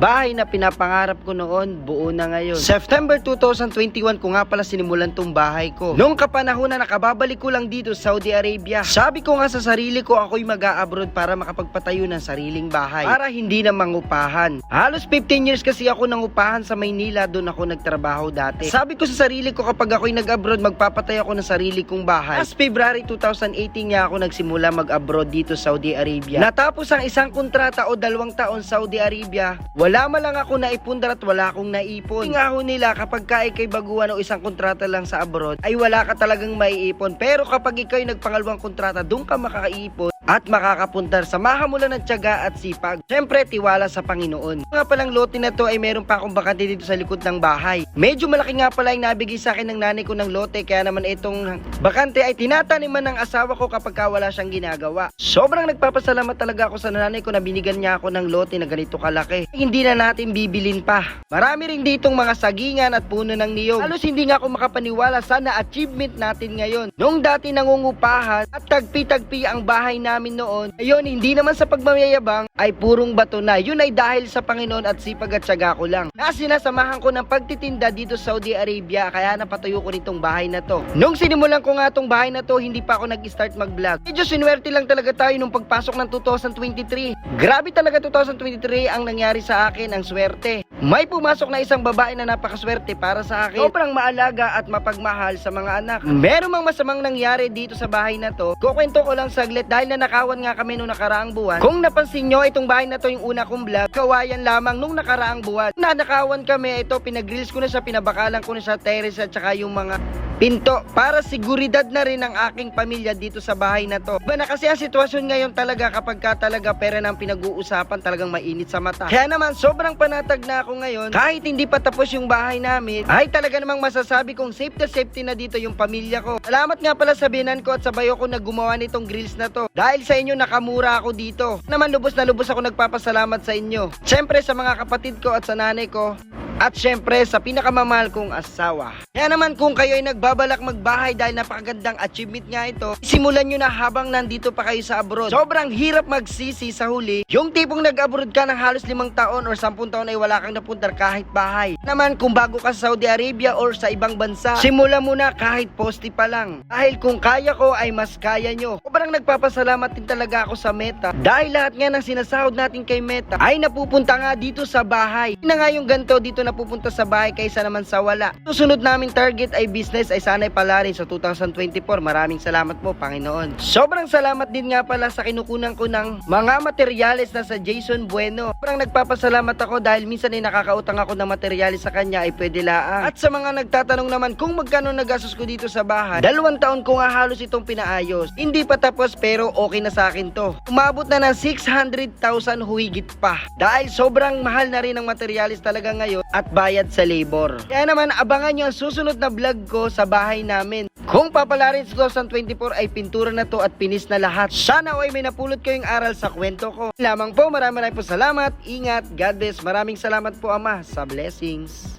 Bahay na pinapangarap ko noon, buo na ngayon. September 2021 ko nga pala sinimulan tong bahay ko. Noong kapanahon na nakababalik ko lang dito sa Saudi Arabia. Sabi ko nga sa sarili ko ako'y mag-a-abroad para makapagpatayo ng sariling bahay. Para hindi na mangupahan. Halos 15 years kasi ako nangupahan sa Maynila, doon ako nagtrabaho dati. Sabi ko sa sarili ko kapag ako'y nag-abroad, magpapatay ako ng sarili kong bahay. Last February 2018 nga ako nagsimula mag-abroad dito sa Saudi Arabia. Natapos ang isang kontrata o dalawang taon sa Saudi Arabia, wala man lang ako naipundar at wala akong naipon. Nga ho nila kapag ka ikay baguhan o isang kontrata lang sa abroad, ay wala ka talagang maiipon. Pero kapag ikay nagpangalawang kontrata, doon ka makakaipon at makakapuntar. Samahan mo lang ng tiyaga at sipag. Siyempre, tiwala sa Panginoon. Nga palang lote na to ay meron pa akong bakante dito sa likod ng bahay. Medyo malaki nga pala yung nabigay sa akin ng nanay ko ng lote kaya naman itong bakante ay tinataniman ng asawa ko kapag ka wala siyang ginagawa. Sobrang nagpapasalamat talaga ako sa nanay ko na binigyan niya ako ng lote na ganito kalaki. Hindi na natin bibilin pa. Marami rin ditong mga sagingan at puno ng niyog. Halos hindi nga ako makapaniwala sa na-achievement natin ngayon. Noong dati nangungupahan at tagpi-tagpi ang bahay namin noon, ayun hindi naman sa pagmamayabang ay purong bato na. Yun ay dahil sa Panginoon at sipag at syaga ko lang. Na sinasamahan ko ng pagtitinda dito sa Saudi Arabia kaya napatayo ko nitong bahay na to. Nung sinimulan ko nga tong bahay na to, hindi pa ako nag-start mag-vlog. Medyo sinwerte lang talaga tayo nung pagpasok ng 2023. Grabe talaga 2023 ang nangyari sa akin, ang swerte. May pumasok na isang babae na napakaswerte para sa akin. Sobrang maalaga at mapagmahal sa mga anak. Meron mang masamang nangyari dito sa bahay na to. Kukwento ko lang saglit dahil nanakawan nga kami nung nakaraang buwan. Kung napansin nyo, itong bahay na to yung una kong vlog. Kawayan lamang nung nakaraang buwan. Nanakawan kami, ito pinagrills ko na siya, pinabakalan ko na siya, terrace at saka yung mga pinto para siguridad na rin ang aking pamilya dito sa bahay na to. Iba na kasi ang sitwasyon ngayon talaga kapag ka talaga pera ng pinag-uusapan talagang mainit sa mata. Kaya naman sobrang panatag na ako ngayon kahit hindi pa tapos yung bahay namin ay talaga namang masasabi kong safe na safety na dito yung pamilya ko. Salamat nga pala sa binan ko at sa bayo ko na gumawa nitong grills na to. Dahil sa inyo nakamura ako dito. Naman lubos na lubos ako nagpapasalamat sa inyo. Siyempre sa mga kapatid ko at sa nanay ko at syempre sa pinakamamahal kong asawa. Kaya naman kung kayo ay nagbabalak magbahay dahil napakagandang achievement nga ito, simulan nyo na habang nandito pa kayo sa abroad. Sobrang hirap magsisi sa huli. Yung tipong nag-abroad ka ng halos limang taon or sampung taon ay wala kang napuntar kahit bahay. Naman kung bago ka sa Saudi Arabia or sa ibang bansa, simula mo na kahit posti pa lang. Dahil kung kaya ko ay mas kaya nyo. Sobrang nagpapasalamat din talaga ako sa Meta. Dahil lahat nga ng sinasahod natin kay Meta ay napupunta nga dito sa bahay. Yun na nga yung ganito dito napupunta sa bahay kaysa naman sa wala. Susunod naming target ay business ay sana'y pala rin sa 2024. Maraming salamat po Panginoon. Sobrang salamat din nga pala sa kinukunan ko ng mga materyales na sa Jason Bueno. Sobrang nagpapasalamat ako dahil minsan ay nakakautang ako ng materyales sa kanya ay pwede laang. At sa mga nagtatanong naman kung magkano nagastos ko dito sa bahay, dalawang taon ko nga halos itong pinaayos. Hindi pa tapos pero okay na sa akin to. Umabot na ng 600,000 huigit pa. Dahil sobrang mahal na rin ang materyales talaga ngayon at bayad sa labor. Kaya naman abangan nyo ang susunod na vlog ko sa bahay namin. Kung papalarin sa 2024 ay pintura na to at pinis na lahat. Sana ay may napulot kayong aral sa kwento ko. Lamang po maraming maraming po salamat. Ingat. God bless. Maraming salamat po Ama sa blessings.